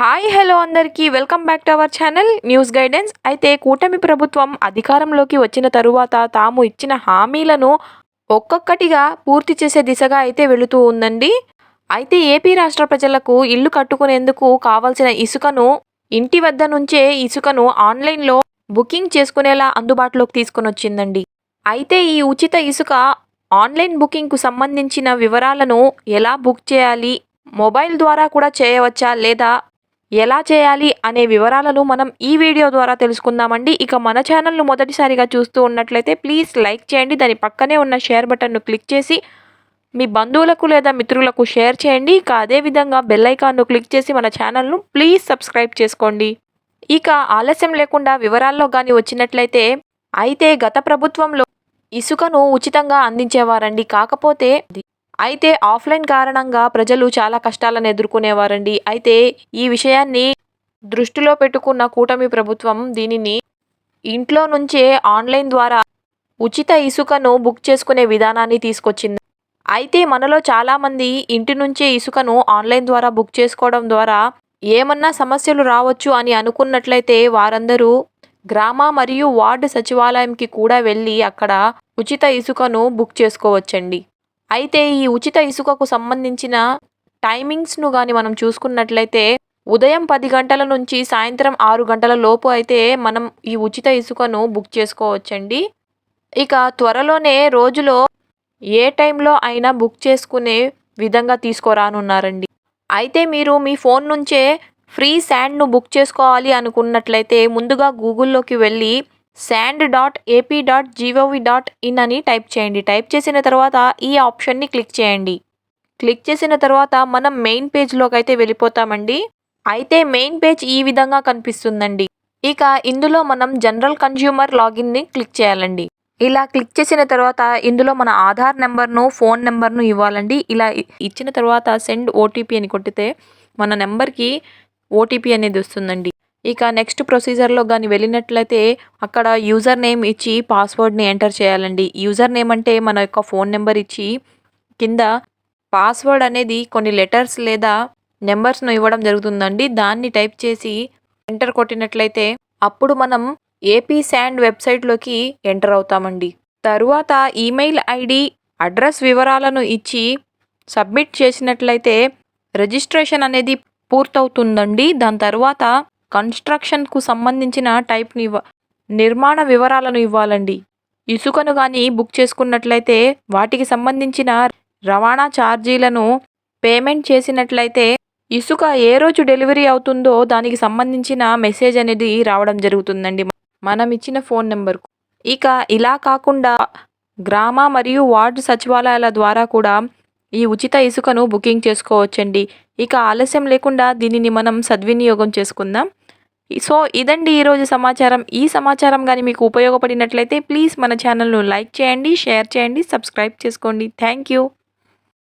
Hi hello అందరికీ. Welcome back to our channel news guidance. అయితే కూటమి ప్రభుత్వం అధికారంలోకి వచ్చిన తరువాత తాము ఇచ్చిన హామీలను ఒక్కొక్కటిగా పూర్తి చేసే దిశగా అయితే వెళుతూ ఉందండి. అయితే ఏపీ రాష్ట్ర ప్రజలకు ఇల్లు కట్టుకునేందుకు కావాల్సిన ఇసుకను ఇంటి వద్ద నుంచే ఇసుకను ఆన్లైన్లో బుకింగ్ చేసుకునేలా అందుబాటులోకి తీసుకొని వచ్చిందండి. అయితే ఈ ఉచిత ఇసుక ఆన్లైన్ బుకింగ్కు సంబంధించిన వివరాలను ఎలా బుక్ చేయాలి మొబైల్ ద్వారా కూడా చేయవచ్చా లేదా ఎలా చేయాలి అనే వివరాలను మనం ఈ వీడియో ద్వారా తెలుసుకుందామండి. ఇక మన ఛానల్ను మొదటిసారిగా చూస్తూ ఉన్నట్లయితే ప్లీజ్ లైక్ చేయండి. దాని పక్కనే ఉన్న షేర్ బటన్ను క్లిక్ చేసి మీ బంధువులకు లేదా మిత్రులకు షేర్ చేయండి. ఇక అదేవిధంగా బెల్ ఐకాన్ను క్లిక్ చేసి మన ఛానల్ను ప్లీజ్ సబ్స్క్రైబ్ చేసుకోండి. ఇక ఆలస్యం లేకుండా వివరాల్లో కానీ వచ్చినట్లయితే అయితే గత ప్రభుత్వంలో ఇసుకను ఉచితంగా అందించేవారండి. కాకపోతే అయితే ఆఫ్లైన్ కారణంగా ప్రజలు చాలా కష్టాలను ఎదుర్కొనేవారండి. అయితే ఈ విషయాన్ని దృష్టిలో పెట్టుకున్న కూటమి ప్రభుత్వం దీనిని ఇంట్లో నుంచే ఆన్లైన్ ద్వారా ఉచిత ఇసుకను బుక్ చేసుకునే విధానాన్ని తీసుకొచ్చింది. అయితే మనలో చాలామంది ఇంటి నుంచే ఇసుకను ఆన్లైన్ ద్వారా బుక్ చేసుకోవడం ద్వారా ఏమన్నా సమస్యలు రావచ్చు అని అనుకున్నట్లయితే వారందరూ గ్రామ మరియు వార్డు సచివాలయంకి కూడా వెళ్ళి అక్కడ ఉచిత ఇసుకను బుక్ చేసుకోవచ్చండి. అయితే ఈ ఉచిత ఇసుకకు సంబంధించిన టైమింగ్స్ను కానీ మనం చూసుకున్నట్లయితే ఉదయం పది గంటల నుంచి సాయంత్రం ఆరు గంటల లోపు అయితే మనం ఈ ఉచిత ఇసుకను బుక్ చేసుకోవచ్చండి. ఇక త్వరలోనే రోజులో ఏ టైంలో అయినా బుక్ చేసుకునే విధంగా తీసుకురానున్నారండి. అయితే మీరు మీ ఫోన్ నుంచే ఫ్రీ శాండ్ను బుక్ చేసుకోవాలి అనుకున్నట్లయితే ముందుగా గూగుల్లోకి వెళ్ళి sand dot AP dot GOV dot in అని టైప్ చేయండి. టైప్ చేసిన తర్వాత ఈ ఆప్షన్ని క్లిక్ చేయండి. క్లిక్ చేసిన తర్వాత మనం మెయిన్ పేజ్లోకి అయితే వెళ్ళిపోతామండి. అయితే మెయిన్ పేజ్ ఈ విధంగా కనిపిస్తుందండి. ఇక ఇందులో మనం జనరల్ కన్జ్యూమర్ లాగిన్ని క్లిక్ చేయాలండి. ఇలా క్లిక్ చేసిన తర్వాత ఇందులో మన ఆధార్ నెంబర్ను ఫోన్ నెంబర్ను ఇవ్వాలండి. ఇలా ఇచ్చిన తర్వాత సెండ్ ఓటీపీ అని కొట్టితే మన నెంబర్కి ఓటీపీ అనేది వస్తుందండి. ఇక నెక్స్ట్ ప్రొసీజర్లో కానీ వెళ్ళినట్లయితే అక్కడ యూజర్ నేమ్ ఇచ్చి పాస్వర్డ్ని ఎంటర్ చేయాలండి. యూజర్ నేమ్ అంటే మన యొక్క ఫోన్ నెంబర్ ఇచ్చి కింద పాస్వర్డ్ అనేది కొన్ని లెటర్స్ లేదా నెంబర్స్ను ఇవ్వడం జరుగుతుందండి. దాన్ని టైప్ చేసి ఎంటర్ కొట్టినట్లయితే అప్పుడు మనం ఏపీ శాండ్ వెబ్సైట్లోకి ఎంటర్ అవుతామండి. తరువాత ఈమెయిల్ ఐడి అడ్రస్ వివరాలను ఇచ్చి సబ్మిట్ చేసినట్లయితే రిజిస్ట్రేషన్ అనేది పూర్తవుతుందండి. దాని తర్వాత కన్స్ట్రక్షన్కు సంబంధించిన టైప్ని ఇవ్వ నిర్మాణ వివరాలను ఇవ్వాలండి. ఇసుకను కానీ బుక్ చేసుకున్నట్లయితే వాటికి సంబంధించిన రవాణా ఛార్జీలను పేమెంట్ చేసినట్లయితే ఇసుక ఏ రోజు డెలివరీ అవుతుందో దానికి సంబంధించిన మెసేజ్ అనేది రావడం జరుగుతుందండి. మనం ఇచ్చిన ఫోన్ నెంబర్కు. ఇక ఇలా కాకుండా గ్రామ మరియు వార్డు సచివాలయాల ద్వారా కూడా ఈ ఉచిత ఇసుకను బుకింగ్ చేసుకోవచ్చండి. ఇక ఆలస్యం లేకుండా దీనిని మనం సద్వినియోగం చేసుకుందాం. సో ఇదండి ఈరోజు సమాచారం. ఈ సమాచారం కానీ మీకు ఉపయోగపడినట్లయితే ప్లీజ్ మన ఛానల్ను లైక్ చేయండి షేర్ చేయండి సబ్స్క్రైబ్ చేసుకోండి. Thank you.